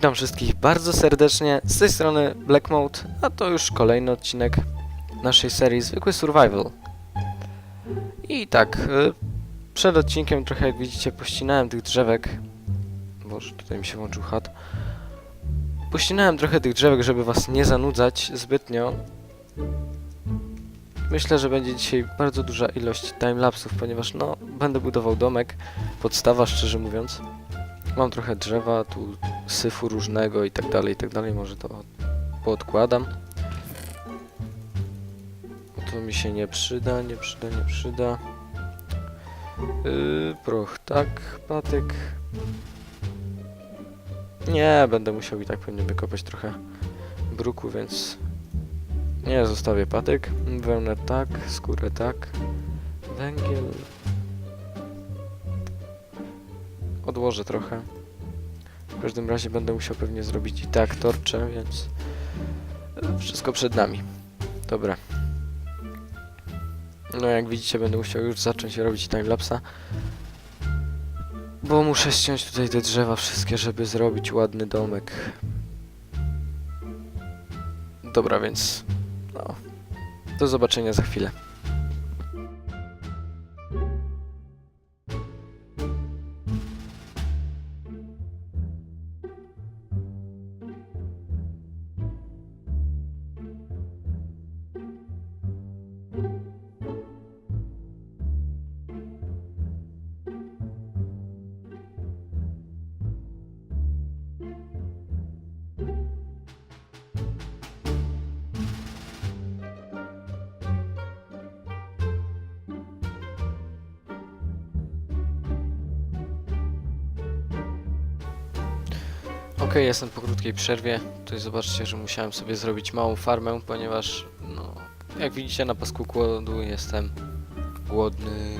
Witam wszystkich bardzo serdecznie, z tej strony Black Mode, a to już kolejny odcinek naszej serii Zwykły Survival. I tak, y, przed odcinkiem trochę jak widzicie pościnałem tych drzewek, boże tutaj mi się włączył chat. Pościnałem trochę tych drzewek, żeby was nie zanudzać zbytnio. Myślę, że będzie dzisiaj bardzo duża ilość timelapsów, ponieważ no, będę budował domek, podstawa szczerze mówiąc. Mam trochę drzewa, tu syfu różnego i tak dalej, i tak dalej. Może to poodkładam. To mi się nie przyda, nie przyda, nie przyda. Yy, proch, tak, patyk. Nie, będę musiał i tak pewnie wykopać trochę bruku, więc nie zostawię patyk. Wełnę tak, skórę tak. Węgiel. Odłożę trochę. W każdym razie będę musiał pewnie zrobić i tak torcze, więc wszystko przed nami. Dobra. No jak widzicie będę musiał już zacząć robić timelapsa. Bo muszę ściąć tutaj te drzewa wszystkie, żeby zrobić ładny domek. Dobra, więc no. Do zobaczenia za chwilę. Okej, jestem po krótkiej przerwie. Tutaj zobaczcie, że musiałem sobie zrobić małą farmę, ponieważ, no, jak widzicie na pasku głodu jestem głodny.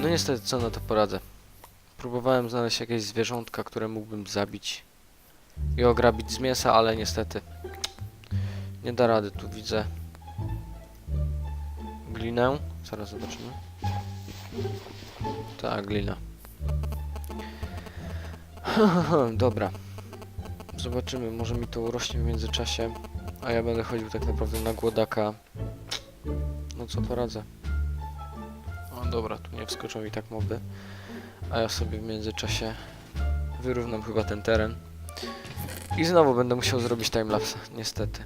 No niestety, co na to poradzę. Próbowałem znaleźć jakieś zwierzątka, które mógłbym zabić i ograbić z mięsa, ale niestety nie da rady. Tu widzę glinę. Zaraz zobaczymy. Tak, glina. Dobra. Zobaczymy, może mi to urośnie w międzyczasie, a ja będę chodził tak naprawdę na głodaka. No co poradzę. O dobra, tu nie wskoczą i tak moby. A ja sobie w międzyczasie wyrównam chyba ten teren. I znowu będę musiał zrobić timelapse, niestety.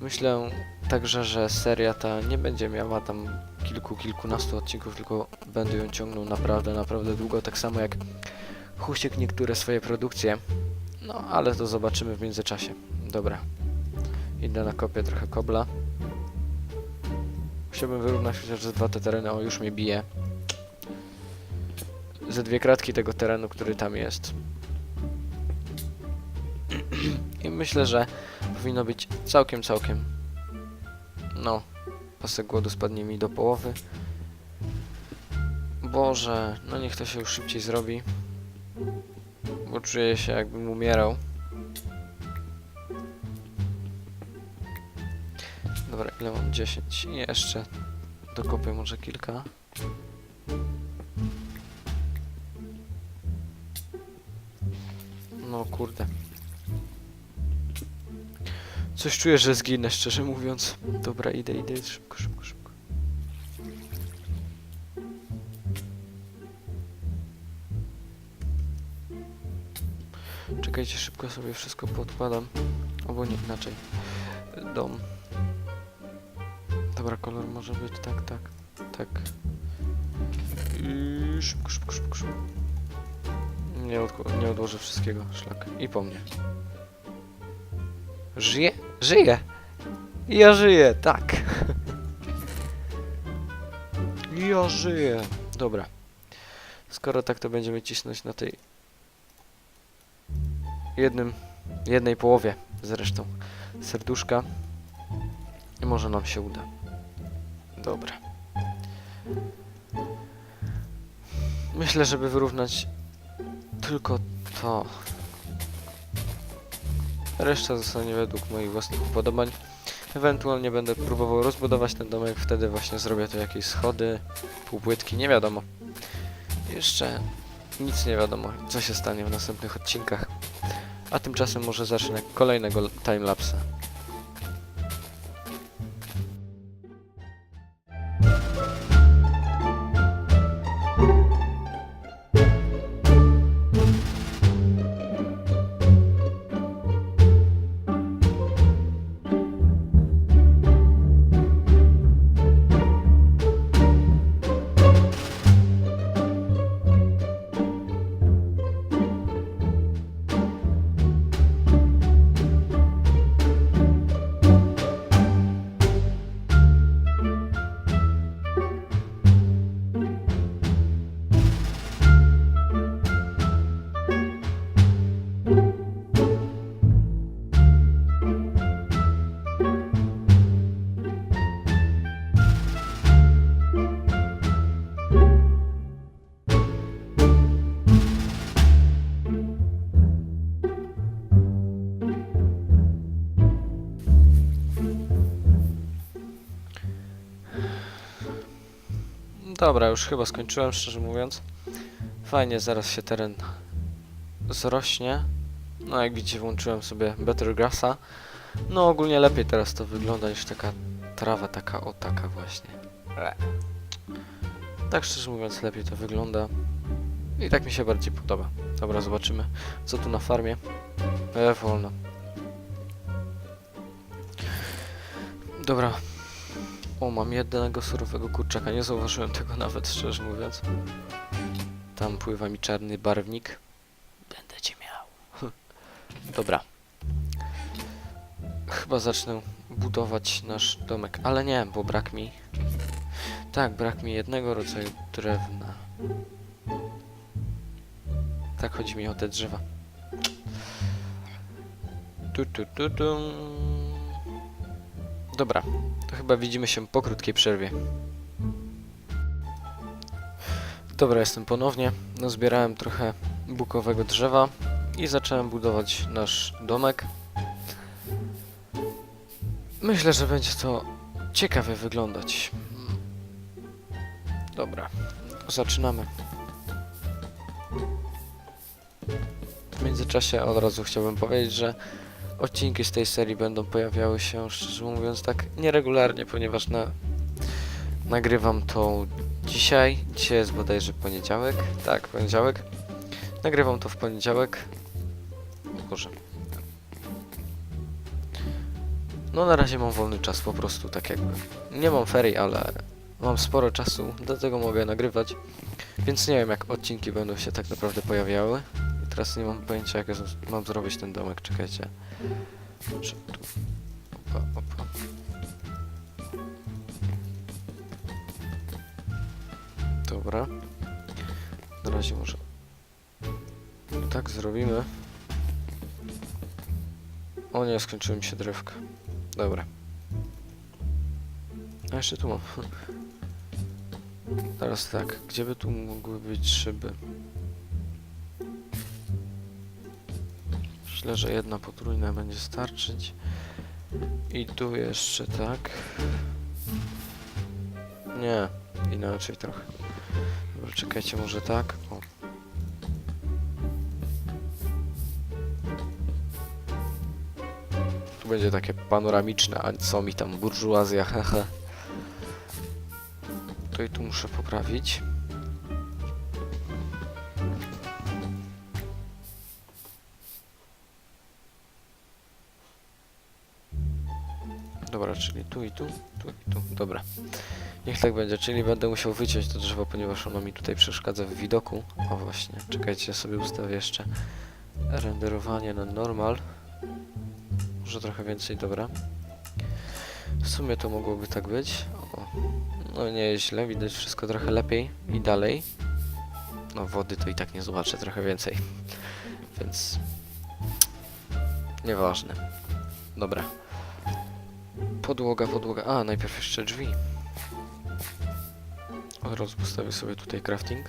Myślę także, że seria ta nie będzie miała tam kilku, kilkunastu odcinków, tylko będę ją ciągnął naprawdę, naprawdę długo, tak samo jak Husiek niektóre swoje produkcje. No, ale to zobaczymy w międzyczasie. Dobra. Idę na kopię trochę kobla. Chciałbym wyrównać chociaż ze dwa te tereny. O, już mnie bije. Ze dwie kratki tego terenu, który tam jest. I myślę, że powinno być całkiem, całkiem. No, pasek głodu spadnie mi do połowy. Boże, no niech to się już szybciej zrobi. Bo czuję się jakbym umierał. Dobra, ile mam? 10. I jeszcze dokopię może kilka. No kurde. Coś czuję, że zginę, szczerze mówiąc. Dobra, idę, idę, szybko, szybko, szybko. Czekajcie, szybko sobie wszystko podkładam. Albo nie, inaczej. Dom. Dobra, kolor może być tak, tak, tak. I szybko, szybko, szybko, szybko. Nie, nie odłożę wszystkiego, szlak. I po mnie. Żyje? Żyje! Ja żyję, tak. Ja żyję. Dobra. Skoro tak, to będziemy cisnąć na tej jednym, jednej połowie zresztą serduszka i może nam się uda. Dobra. Myślę, żeby wyrównać tylko to. Reszta zostanie według moich własnych upodobań. Ewentualnie będę próbował rozbudować ten domek, wtedy właśnie zrobię tu jakieś schody, półpłytki, nie wiadomo. Jeszcze nic nie wiadomo, co się stanie w następnych odcinkach. A tymczasem może zacznę kolejnego timelapsa. Dobra, już chyba skończyłem, szczerze mówiąc. Fajnie, zaraz się teren zrośnie. No jak widzicie, włączyłem sobie Better Grassa. No ogólnie lepiej teraz to wygląda niż taka trawa, taka o taka właśnie. Tak szczerze mówiąc, lepiej to wygląda. I tak mi się bardziej podoba. Dobra, zobaczymy, co tu na farmie. E, wolno. Dobra, o, mam jednego surowego kurczaka, nie zauważyłem tego nawet, szczerze mówiąc. Tam pływa mi czarny barwnik. Będę cię miał. Dobra. Chyba zacznę budować nasz domek, ale nie, bo brak mi... Tak, brak mi jednego rodzaju drewna. Tak, chodzi mi o te drzewa. Tu, tu, tu, tu. Dobra, to chyba widzimy się po krótkiej przerwie. Dobra, jestem ponownie. No, zbierałem trochę bukowego drzewa i zacząłem budować nasz domek. Myślę, że będzie to ciekawie wyglądać. Dobra, zaczynamy. W międzyczasie od razu chciałbym powiedzieć, że odcinki z tej serii będą pojawiały się, szczerze mówiąc, tak nieregularnie, ponieważ na, nagrywam to dzisiaj. Dzisiaj jest bodajże poniedziałek. Tak, poniedziałek. Nagrywam to w poniedziałek. O Boże. No na razie mam wolny czas, po prostu tak jakby. Nie mam ferii, ale mam sporo czasu, dlatego mogę nagrywać. Więc nie wiem jak odcinki będą się tak naprawdę pojawiały. Teraz nie mam pojęcia jak mam zrobić ten domek, czekajcie. Opa, opa. Dobra. Na razie może tak zrobimy. O nie, skończyły mi się drewka. Dobra. A jeszcze tu mam. Teraz tak, gdzie by tu mogły być szyby? Myślę, że jedna potrójna będzie starczyć. I tu jeszcze tak. Nie, inaczej trochę. Dobra, czekajcie, może tak. O. Tu będzie takie panoramiczne, a co mi tam burżuazja, haha. To i tu muszę poprawić. Tu i tu, tu i tu. Dobra. Niech tak będzie, czyli będę musiał wyciąć to drzewo, ponieważ ono mi tutaj przeszkadza w widoku. O właśnie, czekajcie, sobie ustawię jeszcze renderowanie na normal. Może trochę więcej, dobra. W sumie to mogłoby tak być. O, no nie jest źle, widać wszystko trochę lepiej i dalej. No wody to i tak nie zobaczę, trochę więcej. Więc... Nieważne. Dobra. Podłoga, podłoga. A, najpierw jeszcze drzwi. Od razu postawię sobie tutaj crafting.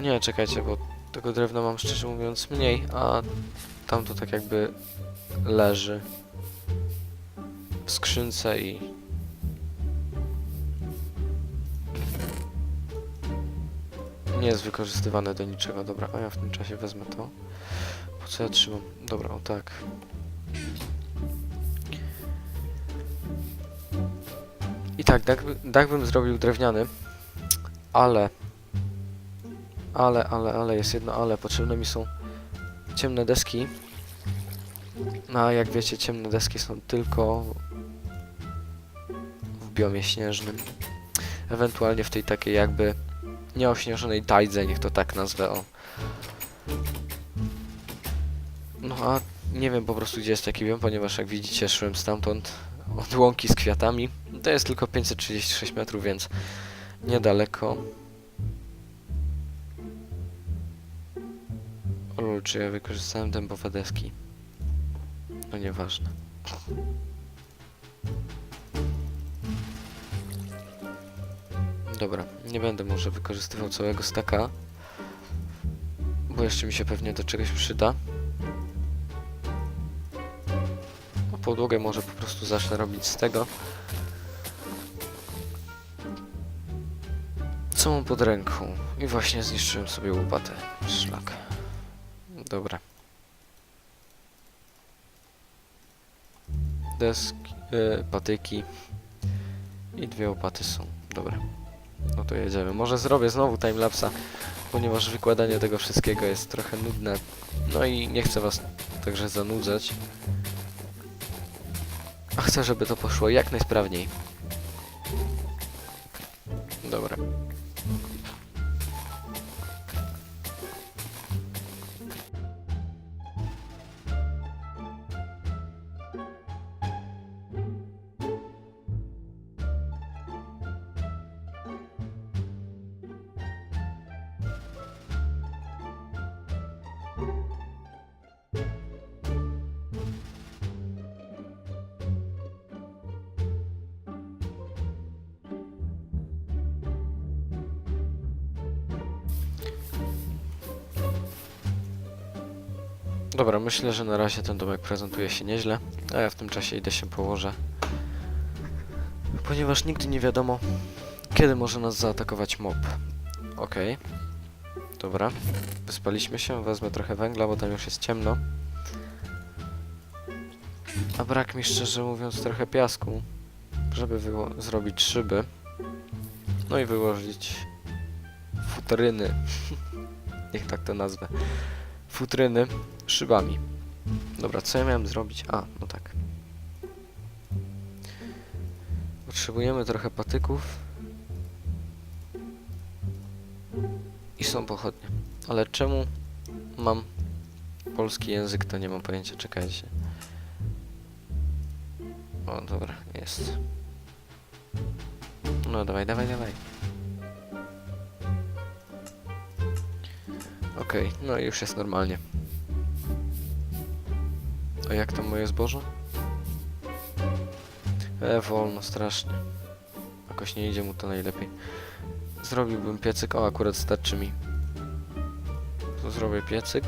Nie, czekajcie, bo tego drewna mam szczerze mówiąc mniej, a tam to tak jakby leży w skrzynce i... nie jest wykorzystywane do niczego. Dobra, a ja w tym czasie wezmę to. Po co ja trzymam? Dobra, o tak. Tak, dach, dach bym zrobił drewniany, ale, ale, ale, ale, jest jedno ale, potrzebne mi są ciemne deski. A jak wiecie, ciemne deski są tylko w biomie śnieżnym. Ewentualnie w tej takiej jakby nieośnieżonej tajdze, niech to tak nazwę, o. No a nie wiem po prostu gdzie jest taki biom, ponieważ jak widzicie szłem stamtąd od łąki z kwiatami. To jest tylko 536 metrów, więc niedaleko. Lol, czy ja wykorzystałem dębowe deski? No nieważne. Dobra, nie będę może wykorzystywał całego staka, bo jeszcze mi się pewnie do czegoś przyda. A podłogę może po prostu zacznę robić z tego. Co pod ręką? I właśnie zniszczyłem sobie łopatę. Szlak. Dobra. Deski, e, patyki i dwie łopaty są. Dobra. No to jedziemy. Może zrobię znowu timelapsa, ponieważ wykładanie tego wszystkiego jest trochę nudne. No i nie chcę was także zanudzać. A chcę, żeby to poszło jak najsprawniej. Dobra. Mm-hmm. Dobra, myślę, że na razie ten domek prezentuje się nieźle, a ja w tym czasie idę się położę. Ponieważ nigdy nie wiadomo, kiedy może nas zaatakować mob. Okej. Dobra. Wyspaliśmy się, wezmę trochę węgla, bo tam już jest ciemno. A brak mi szczerze mówiąc trochę piasku, żeby zrobić szyby. No i wyłożyć futryny. Niech tak to nazwę. Futryny szybami. Dobra, co ja miałem zrobić? A, no tak. Potrzebujemy trochę patyków. I są pochodnie. Ale czemu mam polski język, to nie mam pojęcia. Czekajcie. O, dobra, jest. No, dawaj, dawaj, dawaj. Okej, no i już jest normalnie. A jak tam moje zboże? E, wolno, strasznie. Jakoś nie idzie mu to najlepiej. Zrobiłbym piecyk, o akurat starczy mi. To zrobię piecyk.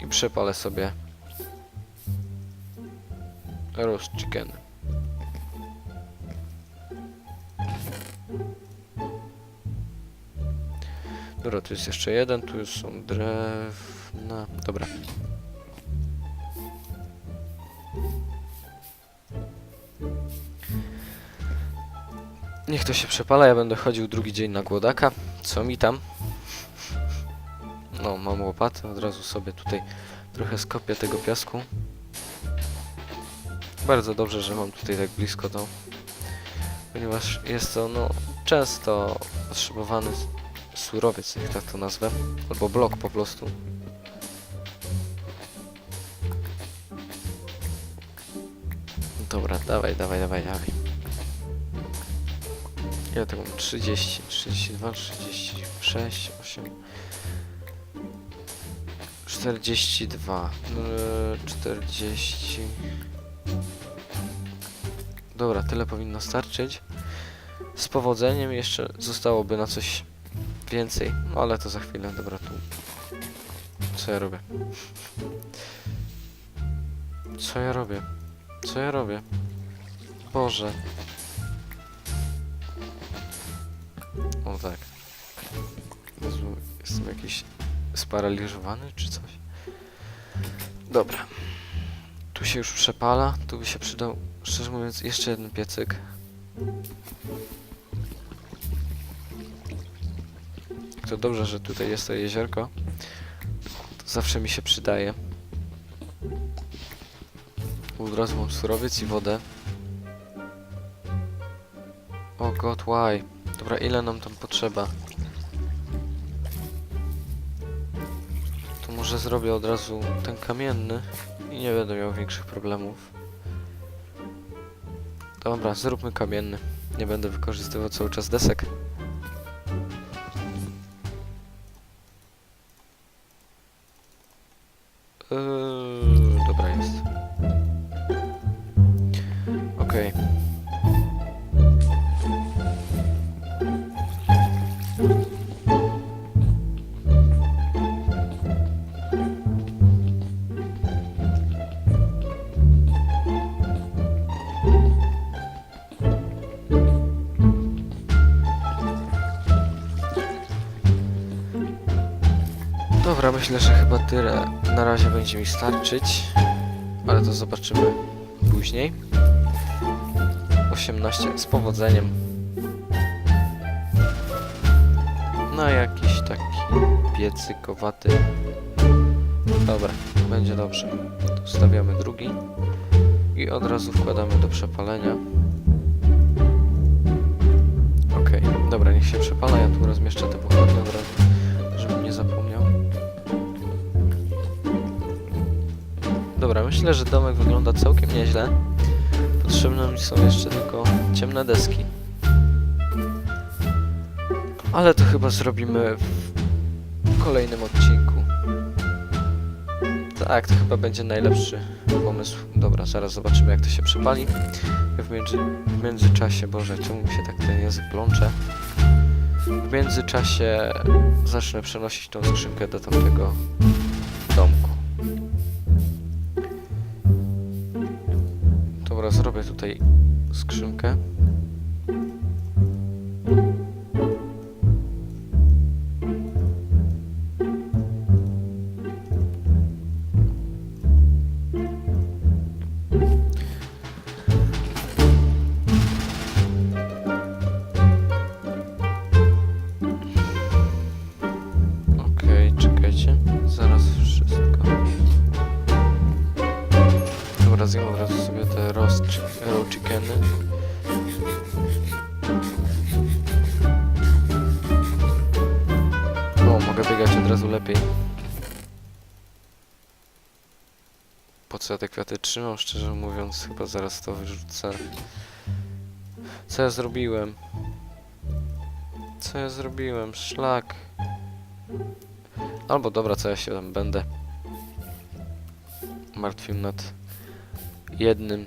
I przepalę sobie roast chicken. Dobra, tu jest jeszcze jeden, tu już są drewna. Dobra. Niech to się przepala, ja będę chodził drugi dzień na głodaka. Co mi tam? No, mam łopatę, od razu sobie tutaj trochę skopię tego piasku. Bardzo dobrze, że mam tutaj tak blisko to. Ponieważ jest to, no, często potrzebowany surowiec, jak tak to nazwę, albo blok po prostu. Dobra, dawaj, dawaj, dawaj, dawaj. Ile tego mam? 30, 32, 36, 8... 42, yy, 40... Dobra, tyle powinno starczyć. Z powodzeniem jeszcze zostałoby na coś więcej, no ale to za chwilę, dobra tu. Co ja robię? Co ja robię? Co ja robię? Boże. O tak. Jezu, jestem jakiś sparaliżowany czy coś? Dobra. Tu się już przepala, tu by się przydał, szczerze mówiąc, jeszcze jeden piecyk. To dobrze, że tutaj jest to jeziorko. To zawsze mi się przydaje. Od razu mam surowiec i wodę. O god, why? Dobra, ile nam tam potrzeba? To może zrobię od razu ten kamienny i nie będę miał większych problemów. Dobra, zróbmy kamienny. Nie będę wykorzystywał cały czas desek. Myślę, że chyba tyle na razie będzie mi starczyć, ale to zobaczymy później. 18 z powodzeniem. Na jakiś taki piecykowaty. Dobra, będzie dobrze. Tu stawiamy drugi i od razu wkładamy do przepalenia. Okej, dobra, niech się przepala. Ja tu rozmieszczę te pochodnie od razu, żebym nie zapomniał. Dobra, myślę, że domek wygląda całkiem nieźle. Potrzebne mi są jeszcze tylko ciemne deski. Ale to chyba zrobimy w kolejnym odcinku. Tak, to chyba będzie najlepszy pomysł. Dobra, zaraz zobaczymy jak to się przypali. W, między, w międzyczasie, Boże, czemu mi się tak ten język plącze? W międzyczasie zacznę przenosić tą skrzynkę do tamtego Zrobię tutaj skrzynkę. Zjem od razu sobie te roast raw chickeny. O, mogę biegać od razu lepiej. Po co ja te kwiaty trzymam? Szczerze mówiąc, chyba zaraz to wyrzucę. Co ja zrobiłem? Co ja zrobiłem? Szlak. Albo dobra, co ja się tam będę martwił nad jednym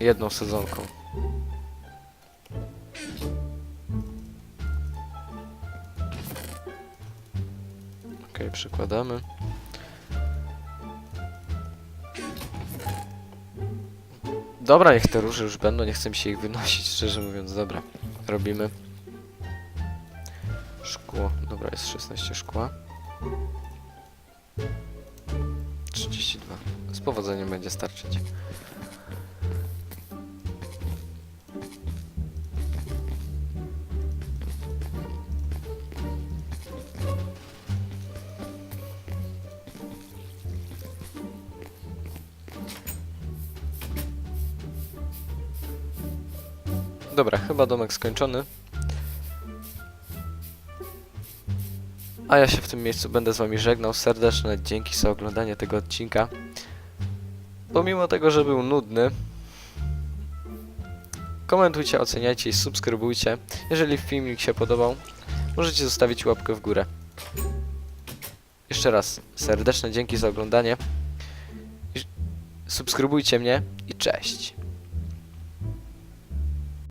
jedną sezonką. Ok, przykładamy. Dobra, niech te róże już będą, nie chcę mi się ich wynosić, szczerze mówiąc. Dobra, robimy. Szkło, dobra, jest 16 szkła. Powodzeniem będzie starczyć. Dobra, chyba domek skończony. A ja się w tym miejscu będę z wami żegnał. Serdeczne dzięki za oglądanie tego odcinka. Pomimo tego, że był nudny, komentujcie, oceniajcie i subskrybujcie. Jeżeli filmik się podobał, możecie zostawić łapkę w górę. Jeszcze raz serdeczne dzięki za oglądanie. Subskrybujcie mnie i cześć.